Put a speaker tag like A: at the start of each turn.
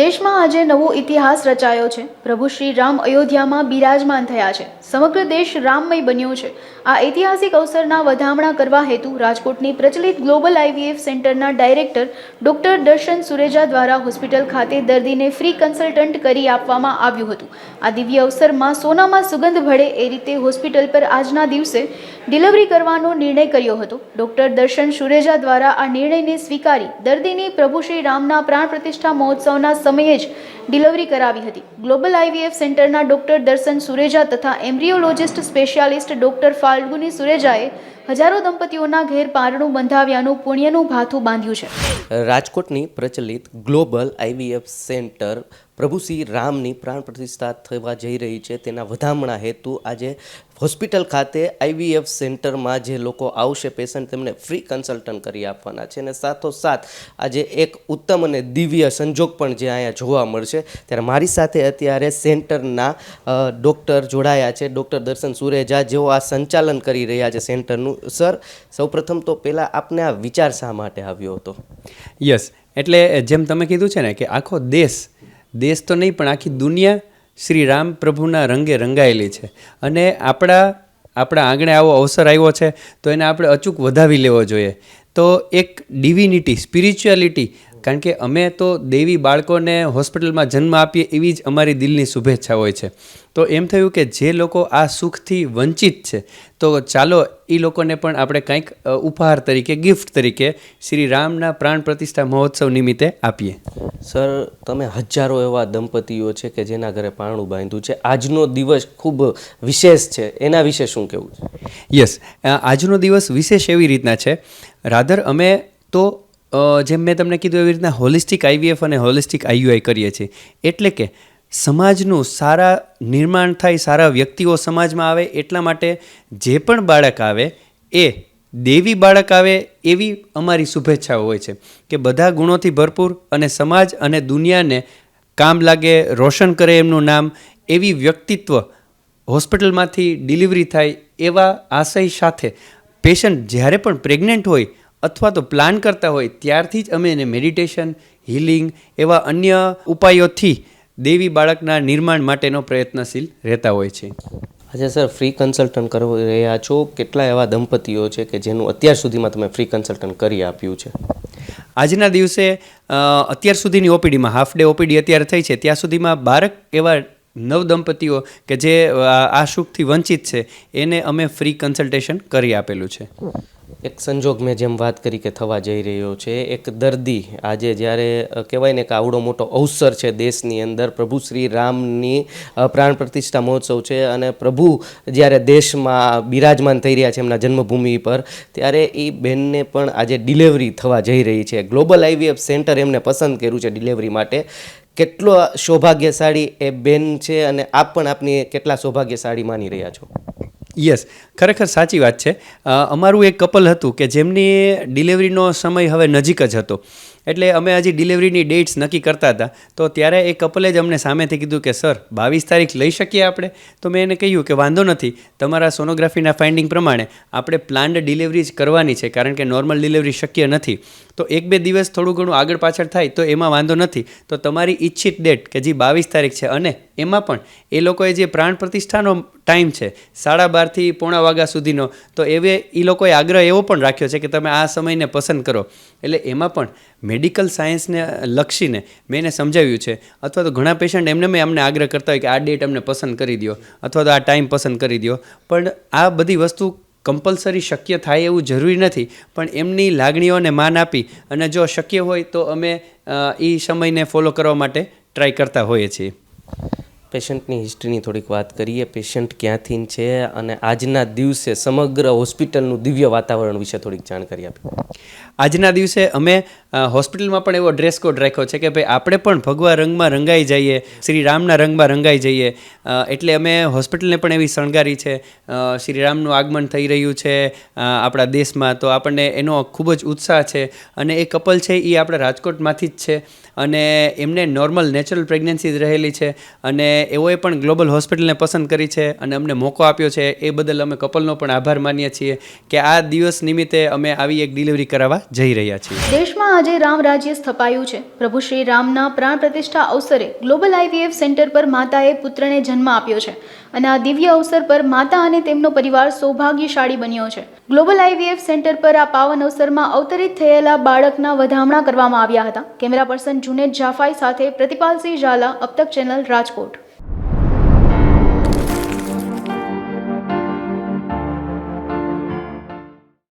A: દેશમાં આજે નવો ઇતિહાસ રચાયો છે. પ્રભુ શ્રી રામ અયોધ્યામાં બિરાજમાન થયા છે. સમગ્ર દેશ રામમય બન્યો છે. આ ઐતિહાસિક અવસરના વધામણા કરવા હેતુ રાજકોટની પ્રચલિત ગ્લોબલ આઈવીએફ સેન્ટરના ડાયરેક્ટર ડોક્ટર દર્શન સુરેજા દ્વારા હોસ્પિટલ ખાતે દર્દીને ફ્રી કન્સલ્ટન્ટ કરી આપવામાં આવ્યું હતું. આ દિવ્ય અવસરમાં સોનામાં સુગંધ ભળે એ રીતે હોસ્પિટલ પર આજના દિવસે ડિલિવરી કરવાનો નિર્ણય કર્યો હતો. ડોક્ટર દર્શન સુરેજા દ્વારા આ નિર્ણયને સ્વીકારી દર્દીની પ્રભુ શ્રી રામના પ્રાણ પ્રતિષ્ઠા મહોત્સવના સમયે જ ડિલિવરી કરાવી હતી. ગ્લોબલ આઈવીએફ સેન્ટરના ડોક્ટર દર્શન સુરેજા તથા એમ્બ્રિયોલોજિસ્ટ સ્પેશિયાલિસ્ટ ડોક્ટર ફાલ્ગુની સુરેજાએ હજારો દંપતીઓના ઘેર પારણું બંધાવ્યાનું પુણ્યનું ભાથું બાંધ્યું છે.
B: રાજકોટની પ્રચલિત ગ્લોબલ આઈવીએફ સેન્ટર પ્રભુ શ્રી રામની પ્રાણ પ્રતિષ્ઠા થવા જઈ રહી છે. તેના વધામણા હેતુ આજે હોસ્પિટલ ખાતે આઈવીએફ સેન્ટરમાં જે લોકો આવશે, પેશન્ટ તેમને ફ્રી કન્સલ્ટન્ટ કરી આપવાના છે અને સાથોસાથ આજે એક ઉત્તમ અને દિવ્ય સંજોગ પણ જે અહીંયા જોવા મળશે. ત્યારે મારી સાથે અત્યારે સેન્ટરના ડૉક્ટર જોડાયા છે. ડૉક્ટર દર્શન સુરેજા જેઓ આ સંચાલન કરી રહ્યા છે સેન્ટરનું. સર, સૌપ્રથમ તો પહેલાં આપને આ વિચાર શા માટે આવ્યો હતો?
C: યસ, એટલે જેમ તમે કીધું છે ને કે આખો દેશ દેશ તો નહીં, પણ આખી દુનિયા શ્રી રામ પ્રભુના રંગે રંગાયેલી છે. અને આપણા આપણા આંગણે આવો અવસર આવ્યો છે, તો એને આપણે અચૂક વધાવી લેવો જોઈએ. તો એક ડિવિનિટી સ્પિરિચ્યુઆલિટી કારણ કે અમે તો દેવી બાળકોને હોસ્પિટલમાં જન્મ આપીએ એવી જ અમારી દિલની શુભેચ્છા હોય છે. તો એમ થયું કે જે લોકો આ સુખથી વંચિત છે તો ચાલો એ લોકોને પણ આપણે કંઈક ઉપહાર તરીકે ગિફ્ટ તરીકે શ્રી રામના પ્રાણ પ્રતિષ્ઠા મહોત્સવ નિમિત્તે આપીએ.
B: સર તમે હજારો એવા દંપતીઓ છે કે જેના ઘરે પારણું બાંધ્યું છે. આજનો દિવસ ખૂબ વિશેષ છે. એના વિશે શું કહેવું છે?
C: યસ આજનો દિવસ વિશેષ એવી રીતના છે. રાધર અમે તો જેમ મેં તમને કીધું એવી રીતના હોલિસ્ટિક આઈવીએફ અને હોલિસ્ટિક આઈયુઆઈ કરીએ છીએ. એટલે કે સમાજનું સારા નિર્માણ થાય, સારા વ્યક્તિઓ સમાજમાં આવે, એટલા માટે જે પણ બાળક આવે, એ દેવી બાળક આવે એવી અમારી શુભેચ્છાઓ હોય છે કે બધા ગુણોથી ભરપૂર અને સમાજ અને દુનિયાને કામ લાગે, રોશન કરે એમનું નામ, એવી વ્યક્તિત્વ હોસ્પિટલમાંથી ડિલિવરી થાય એવા આશય સાથે પેશન્ટ જ્યારે પણ પ્રેગ્નન્ટ હોય અથવા તો પ્લાન કરતા હોય ત્યારથી જ અમે એને મેડિટેશન હિલિંગ એવા અન્ય ઉપાયોથી દેવી બાળકના નિર્માણ માટેનો પ્રયત્નશીલ રહેતા હોય છે.
B: આજે સર ફ્રી કન્સલ્ટન્ટ કરી રહ્યા છો? કેટલા એવા દંપતીઓ છે કે જેનું અત્યાર સુધીમાં તમે ફ્રી કન્સલ્ટન્ટ કરી આપ્યું છે?
C: આજના દિવસે અત્યાર સુધીની ઓપીડીમાં હાફ ડે ઓપીડી અત્યારે થઈ છે ત્યાં સુધીમાં બારક એવા નવ દંપતીઓ કે જે આ સુખથી વંચિત છે એને અમે ફ્રી કન્સલ્ટેશન કરી આપેલું છે.
B: એક સંજોગ મેં જેમ વાત કરી કે થવા જઈ રહ્યો છે, એક દર્દી આજે જ્યારે કહેવાય ને કે આવડો મોટો અવસર છે દેશની અંદર, પ્રભુ શ્રી રામની પ્રાણ પ્રતિષ્ઠા મહોત્સવ છે અને પ્રભુ જ્યારે દેશમાં બિરાજમાન થઈ રહ્યા છે એમના જન્મભૂમિ પર, ત્યારે એ બેનને પણ આજે ડિલિવરી થવા જઈ રહી છે. ગ્લોબલ આઈવીએફ સેન્ટર એમને પસંદ કર્યું છે ડિલિવરી માટે. કેટલો સૌભાગ્યશાળી એ બેન છે અને આપ પણ આપની કેટલા સૌભાગ્યશાળી માની રહ્યા છો?
C: યસ ખરેખર સાચી વાત છે. અમારું એક કપલ હતું કે જેમની ડિલિવરીનો સમય હવે નજીક જ હતો. એટલે અમે હજી ડિલિવરીની ડેટ્સ નક્કી કરતા હતા. તો ત્યારે એ કપલે જ અમને સામેથી કીધું કે, સર, બાવીસ તારીખ લઈ શકીએ આપણે? તો મેં એને કહ્યું કે, વાંધો નથી. તમારા સોનોગ્રાફીના ફાઇન્ડિંગ પ્રમાણે આપણે પ્લાન્ડ ડિલિવરી જ કરવાની છે, કારણ કે નોર્મલ ડિલિવરી શક્ય નથી. તો એક બે દિવસ થોડું ઘણું આગળ પાછળ થાય તો એમાં વાંધો નથી. તો તમારી ઈચ્છિત ડેટ કે જે બાવીસ તારીખ છે અને એમાં પણ એ લોકોએ જે પ્રાણ પ્રતિષ્ઠાનો ટાઈમ છે, સાડા બારથી પોણા વાગ્યા સુધીનો. તો એવે એ લોકોએ આગ્રહ એવો પણ રાખ્યો છે કે તમે આ સમયને પસંદ કરો. એટલે એમાં પણ મેડિકલ સાયન્સને લક્ષીને મેં એને સમજાવ્યું છે. અથવા તો ઘણા પેશન્ટ એમને મેં અમને આગ્રહ કરતા હોય કે આ ડેટ અમને પસંદ કરી દો અથવા તો આ ટાઈમ પસંદ કરી દો પણ આ બધી વસ્તુ કમ્પલસરી શક્ય થાય એવું જરૂરી નથી. પણ એમની લાગણીઓને માન આપી અને જો શક્ય હોય તો અમે એ સમયને ફોલો કરવા માટે ટ્રાય કરતા હોઈએ છીએ.
B: પેશન્ટની હિસ્ટ્રીની થોડીક વાત કરીએ. પેશન્ટ ક્યાંથી છે અને આજના દિવસે સમગ્ર હોસ્પિટલનું દિવ્ય વાતાવરણ વિશે થોડીક જાણકારી આપી.
C: આજના દિવસે અમે હોસ્પિટલમાં પણ એવો ડ્રેસ કોડ રાખ્યો છે કે ભાઈ આપણે પણ ભગવા રંગમાં રંગાઈ જઈએ શ્રી રામના રંગમાં રંગાઈ જઈએ. એટલે અમે હોસ્પિટલને પણ એવી શણગારી છે. શ્રી રામનું આગમન થઈ રહ્યું છે આપણા દેશમાં. તો આપણને એનો ખૂબ જ ઉત્સાહ છે અને એ કપલ છે એ આપણા રાજકોટમાંથી જ છે અને એમને નોર્મલ નેચરલ પ્રેગ્નન્સી રહેલી છે અને એઓએ પણ ગ્લોબલ હોસ્પિટલને પસંદ કરી છે અને અમને મોકો આપ્યો છે. એ બદલ અમે કપલનો પણ આભાર માનીએ છીએ કે આ દિવસ નિમિત્તે અમે આવી એક ડિલિવરી કરાવવા જઈ રહ્યા છીએ.
A: દેશમાં આજે રામ સ્થપાયું છે. પ્રભુ શ્રી રામના પ્રાણ પ્રતિષ્ઠા અવસરે ગ્લોબલ આઈવીએફ સેન્ટર પર માતાએ પુત્રને જન્મ આપ્યો છે અને આ દિવ્ય અવસર પર માતા અને તેમનો પરિવાર સૌભાગ્યશાળી બન્યો છે. ગ્લોબલ આઈવીએફ સેન્ટર પર આ પાવન અવસરમાં અવતરિત થયેલા બાળકના વધામણા કરવામાં આવ્યા હતા. કેમેરા પર્સન જુનેદ જાફાઈ સાથે પ્રતિપાલસિંહ ઝાલા, અપતક ચેનલ રાજકોટ.